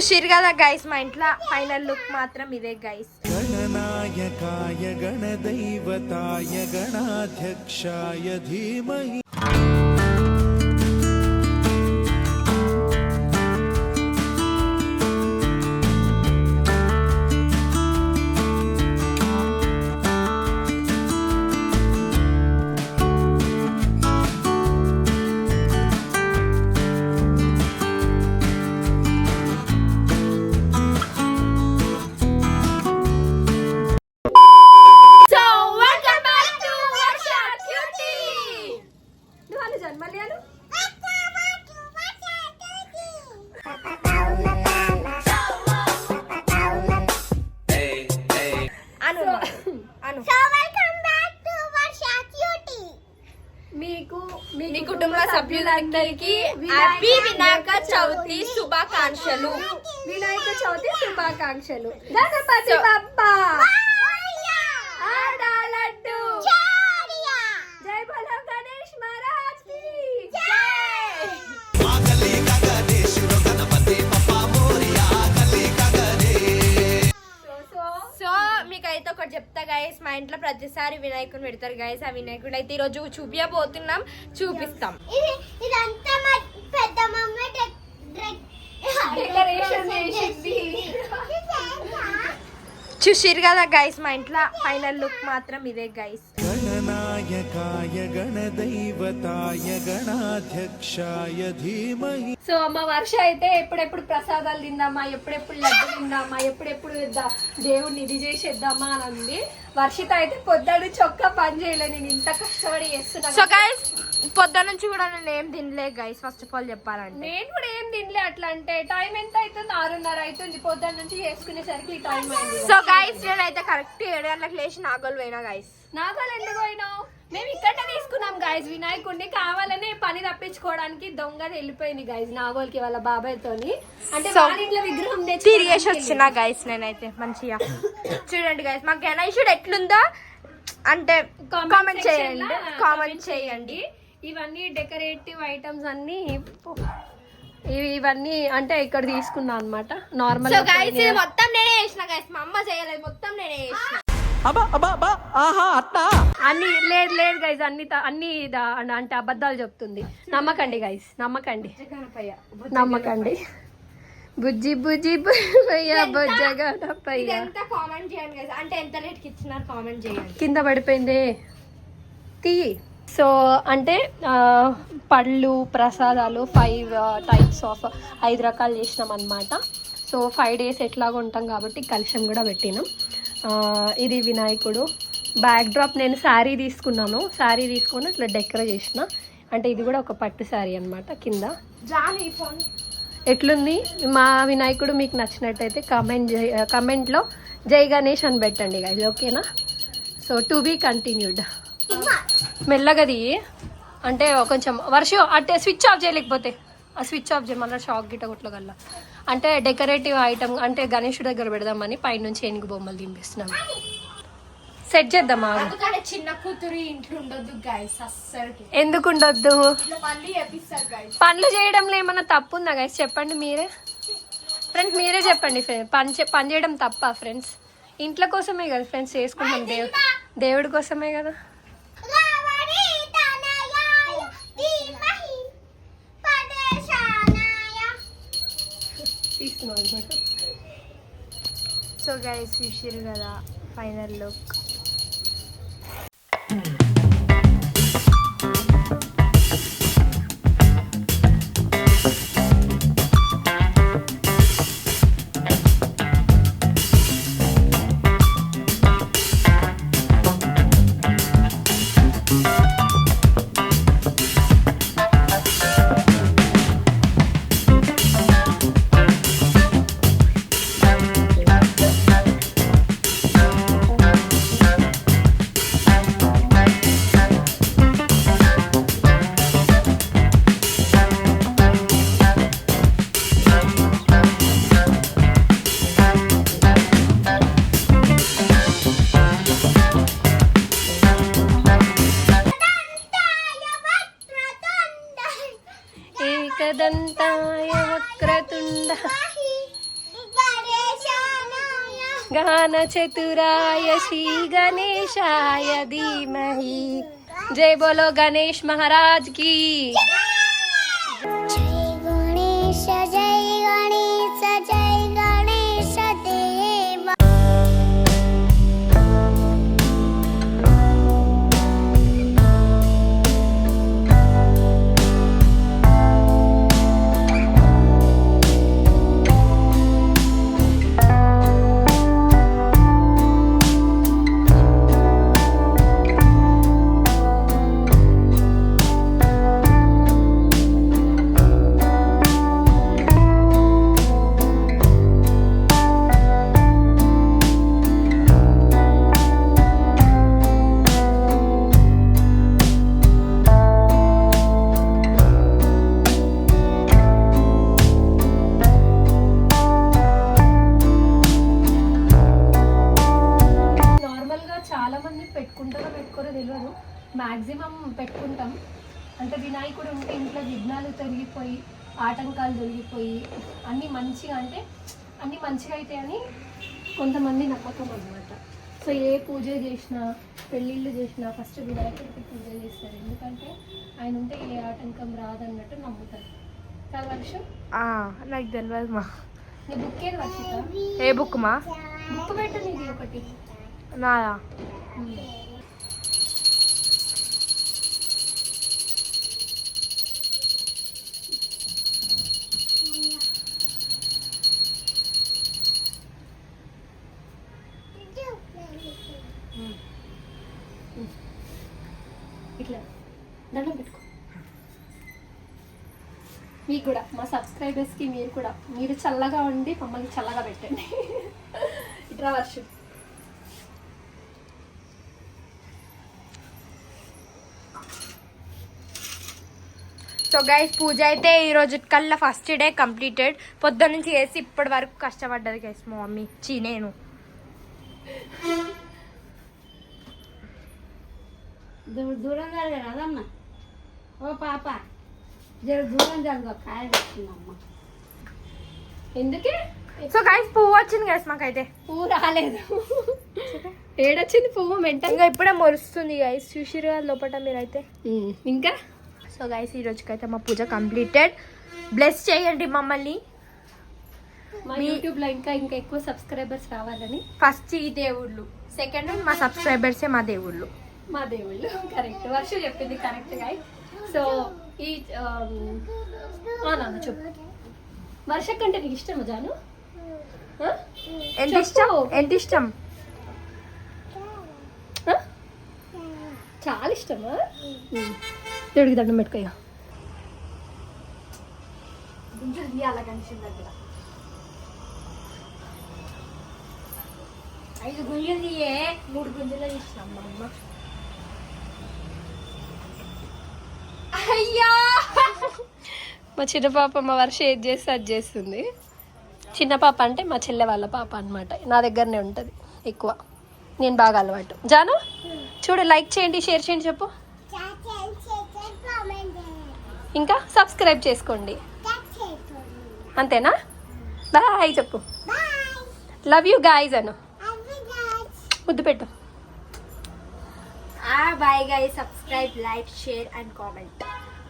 చూసిరు కదా గైస్ మా ఇంట్లో ఫైనల్ లుక్ మాత్రం ఇదే గైస్ గణనాయకాయ గణదైవతాయ గణాధ్యక్షాయ ధీమహి సభ్యులందరికీ హ్యాపీ వినాయక చవితి శుభాకాంక్షలు. వినాయక చవితి శుభాకాంక్షలు. గణపతి బప్పా మా ఇంట్లో ప్రతిసారి వినాయకుని పెడతారు గైస్ ఆ వినాయకుడు అయితే ఈరోజు చూపించబోతున్నాం చూపిస్తాం. ఇదంతా మా పెద్ద మమ్మీ డెకరేషన్ చేసింది. చూసిరు కదా గైస్ మా ఇంట్లో ఫైనల్ లుక్ మాత్రం ఇదే గైస్ గణనాయకాయ గణదైవతాయ గణాధ్యక్షాయ ధీమహి సో అమ్మ వర్ష అయితే ఎప్పుడెప్పుడు ప్రసాదాలు తిందామా? ఎప్పుడెప్పుడు లడ్డు తిందామా? ఎప్పుడెప్పుడు దేవుడు ఇది చేసేద్దామా అని అంది. వర్షిత అయితే పొద్దుడు చొక్క పని చేయలే నేను ఇంత కష్టపడి చేస్తున్నా పొద్దున నుంచి కూడా నేను ఏం తినలే గైస్ ఫస్ట్ ఆఫ్ ఆల్ చెప్పాలంటే. నేను కూడా ఏం తినలే అట్లా అంటే టైం ఎంత అవుతుంది ఆరున్నర అవుతుంది పొద్దున్న నుంచి చేసుకునేసరికి ఈ టైం అయింది. సో గైస్ నేనైతే కరెక్ట్ ఏడు గంటలకు లేచి నాగోలు పోయినా గైస్ నాగోలు ఎందుకు పోయినావు? మేము ఇక్కడే తీసుకున్నాం గాయస్ వినాయకుడిని కావాలనే పని తప్పించుకోవడానికి దొంగది వెళ్ళిపోయింది గాయస్ నాగోల్కి వాళ్ళ అంటే So, వాళ్ళ ఇంట్లో విగ్రహం తిరిగేసి వచ్చిన గైస్ నేనైతే మంచిగా. చూడండి గైస్ మా గణేశుడు ఎట్లుందో అంటే కామెంట్ చేయండి. కామెంట్ చేయండి. ఇవన్నీ డెకరేటివ్ ఐటమ్స్ అన్ని ఇవి ఇవన్నీ అంటే ఇక్కడ తీసుకున్నా అనమాట నార్మల్ సో గైస్ ఇది మొత్తం నేనే చేసిన గైస్ మా అమ్మ చేయలేదు మొత్తం నేనే చేసిన. అన్ని లేదు లేదు గైస్ అన్ని అన్ని అంటే అబద్ధాలు చెప్తుంది. నమ్మకండి గైస్ నమ్మకండి. నమ్మకండి. బుజ్జి బుజ్జి బుయ్య బుజ్జ గణపయ్య కామెంట్ చేయండి గైస్ అంటే ఎంత రేట్కి ఇచ్చినారు కామెంట్ చేయండి. కింద పడిపోయింది. తీ సో అంటే పళ్ళు ప్రసాదాలు ఫైవ్ టైప్స్ ఆఫ్ ఐదు రకాలు చేసినాం అనమాట సో ఫైవ్ డేస్ ఎట్లాగో ఉంటాం కాబట్టి కలుషం కూడా పెట్టినాం. ఇది వినాయకుడు. బ్యాక్ డ్రాప్ నేను శారీ తీసుకున్నాను. శారీ తీసుకొని ఇట్లా డెకరేట్ చేసిన. అంటే ఇది కూడా ఒక పట్టు శారీ అనమాట కింద. ఎట్లుంది? మా వినాయకుడు మీకు నచ్చినట్టయితే కమెంట్ కమెంట్లో జై గణేష్ అని పెట్టండి గైజ్ ఓకేనా సో టు బీ కంటిన్యూడ్ మెల్లగది అంటే కొంచెం వర్షం అంటే స్విచ్ ఆఫ్ చేయలేకపోతే ఆ స్విచ్ ఆఫ్ చేయమన్నా షాక్ గిట్ట కొట్టగల. అంటే డెకరేటివ్ ఐటమ్ అంటే గణేష్ దగ్గర పెడదామని పైనుంచి ఏనుగు బొమ్మలు దింపిస్తున్నాం. సెట్ చేద్దామా? అందుకనే చిన్న కూతురు ఇంట్లో ఉండొద్దు గైస్ ఎందుకు ఉండొద్దు? మళ్ళీ పనులు చేయడంలో ఏమన్నా తప్పు ఉందా గైస్ చెప్పండి మీరే. ఫ్రెండ్స్ మీరే చెప్పండి పని పని చేయడం తప్ప ఫ్రెండ్స్ ఇంట్లో కోసమే కదా ఫ్రెండ్స్ చేసుకుంటాం. దేవుడు దేవుడి కోసమే కదా. సో గైస్ చూసిరు కదా ఫైనల్ లుక్ ఏకదంతాయ एकदन्ताय वक्रतुण्ड। श्री श्रीगणेशाय धीमहि। जय बोलो गणेश महाराज की। నార్మల్గా చాలా మంది పెట్టుకుంటారో పెట్టుకోరో తెలియదు మాక్సిమం పెట్టుకుంటాం. అంటే వినాయకుడు ఉంటే ఇంట్లో విఘ్నాలు తొలగిపోయి ఆటంకాలు తొలగిపోయి అన్నీ మంచిగా అంటే అన్నీ మంచిగా అవుతాయని కొంతమంది నమ్మకం అనమాట సో ఏ పూజ చేసినా పెళ్ళిళ్ళు చేసినా ఫస్ట్ వినాయకుడికి పూజ చేస్తారు. ఎందుకంటే ఆయన ఉంటే ఏ ఆటంకం రాదన్నట్టు నమ్ముతారు. కదా వర్షం? ఆ, నాకు తెలియదు మా. నీ బుక్ ఏది వర్షిత? ఏ బుక్ మా? బుక్ పెట్టు నీది ఒకటి. నాదా ఇట్లా. దండం పెట్టుకో. మీకు కూడా మా సబ్స్క్రైబర్స్కి మీరు కూడా. మీరు చల్లగా ఉండి మమ్మల్ని చల్లగా పెట్టండి. ఇట్లా వర్షం. సో గైస్ పూజ అయితే ఈ రోజు కల్లా ఫస్ట్ డే కంప్లీటెడ్ పొద్దున్న నుంచి చేసి ఇప్పటి వరకు కష్టపడ్డది గైస్ మా మమ్మీ చీ నేను. దూరం జరగరాదమ్మా ఓ పాప జర దూరం జరగ కాయ వచ్చిందమ్మా ఎందుకే? సో గైస్ పువ్వు వచ్చింది గైస్ మాకైతే. పువ్వు రాలేదు. ఏడొచ్చింది పువ్వు ఇంకా ఇప్పుడే మొరుస్తుంది గైస్ చూసిరు లోపల మీరైతే. ఇంకా? సో గైస్ ఈ రోజుకైతే మా పూజ కంప్లీటెడ్ బ్లెస్ చేయండి మమ్మల్ని. మా యూట్యూబ్లో ఇంకా ఇంకా ఎక్కువ సబ్స్క్రైబర్స్ రావాలని. ఫస్ట్ ఈ దేవుళ్ళు. సెకండ్ మా సబ్స్క్రైబర్సే మా దేవుళ్ళు. మా దేవుళ్ళు. కరెక్ట్ వర్ష చెప్పింది కరెక్ట్గా సో ఈ నాన్న చెప్పు. వర్ష కంటే నీకు ఇష్టమా జాను? ఎంత. ఇష్టం? ఎంత ఇష్టం? చాలా ఇష్టమా? దేవుడికి దండం పెట్టుకోయా ఐదు గుంజలు తీయే మూడు గుంజలు మా అమ్మ. అయ్యా! మా చిన్న పాప మా వర్ష ఏది చేస్తే అది చేస్తుంది. చిన్న పాప అంటే మా చెల్లె వాళ్ళ పాప అన్నమాట. నా దగ్గరనే ఉంటుంది ఎక్కువ. నేను బాగా అలవాటు. జాను చూడు లైక్ చేయండి షేర్ చేయండి చెప్పు. ఇంకా సబ్స్క్రైబ్ చేసుకోండి. అంతేనా? బాయ్ చెప్పు. లవ్ యూ గాయస్ అను. ముద్దు పెట్టు. Bye guys subscribe like share and comment